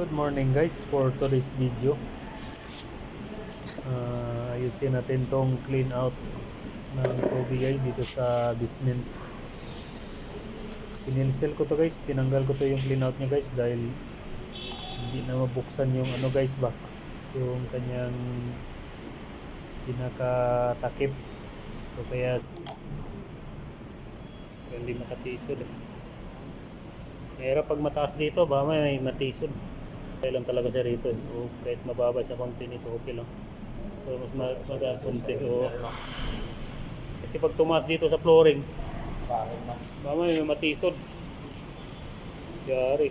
Good morning guys for today's video. Uh, ayusin natin tong clean out ng OBI dito sa basement. Sinilsel ko to guys, tinanggal ko to yung clean out niya guys dahil hindi na mabuksan yung ano guys ba yung kanyang pinakatakip. So kaya hindi makatisod eh. Mahirap pag mataas dito, ba may matisod. Kaya lang talaga siya rito. eh. O kahit mababa sa konti nito, okay lang. So, mas ma- mataas konti. O, kasi pag tumaas dito sa flooring, ba may matisod. Yari.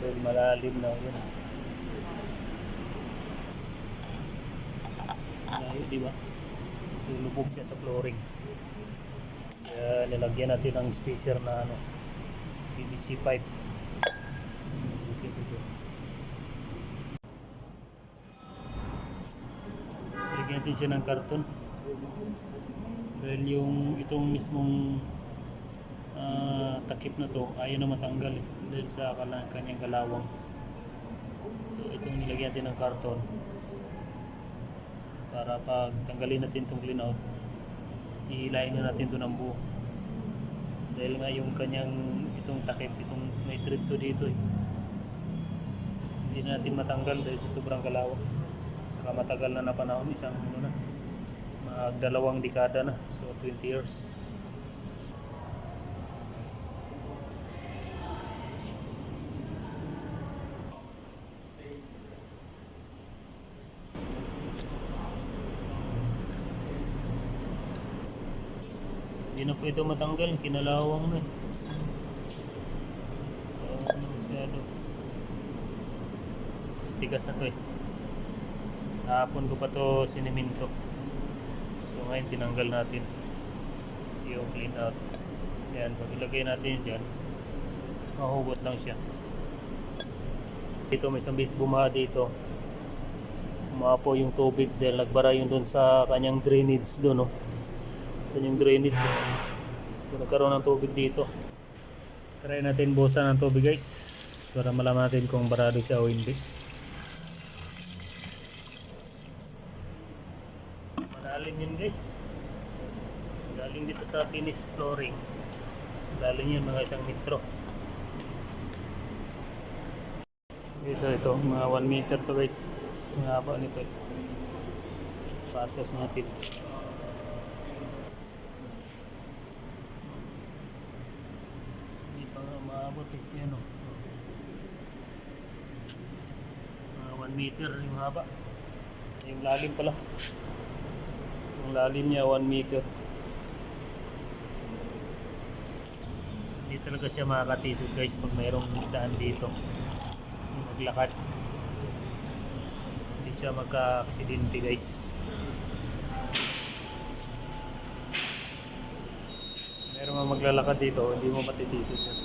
Dahil malalim na yun. Malayo, di ba? Lulubog siya sa flooring. Kaya nilagyan natin ng spacer na ano, PVC pipe. Okay, sige. Lagyan natin siya ng karton. Dahil yung itong mismong ah, takip na to ayaw na matanggal eh, dahil sa kanyang galawang. So itong nilagyan natin ng karton para pag tanggalin natin itong clean out ihilahin na natin ito ng buo dahil nga yung kanyang itong takip itong may trip to dito eh. hindi na natin matanggal dahil sa sobrang kalawa saka matagal na na panahon isang ano na dalawang dekada na. So 20 years hindi na ito matanggal kinalawang na masyado tigas na to eh Hapon ko pa to siniminto. So ngayon tinanggal natin yung clean out. Yan, pag ilagay natin dyan, mahugot lang siya. Dito may isang bis bumaha dito. Umapo yung tubig dahil nagbara yun dun sa kanyang drainage doon. No? Doon yung drainage. eh. So nagkaroon ng tubig dito. Try natin busan ng tubig guys para malaman natin kung barado siya o hindi. Malalim yun guys. Galing dito sa finish flooring. Lalim yun mga isang metro. Okay, so ito, mga 1 meter to guys. Ang haba nito. eh. Pasok natin. Hindi pa eh. Yan o. Mga 1 meter yung haba. Yung lalim pala. Yung lalim niya 1 meter. Hindi talaga siya makakatisod guys pag mayroong daan dito. Yung maglakad. Hindi siya magka-aksidente guys. Meron mga maglalakad dito, hindi mo matitisod yan.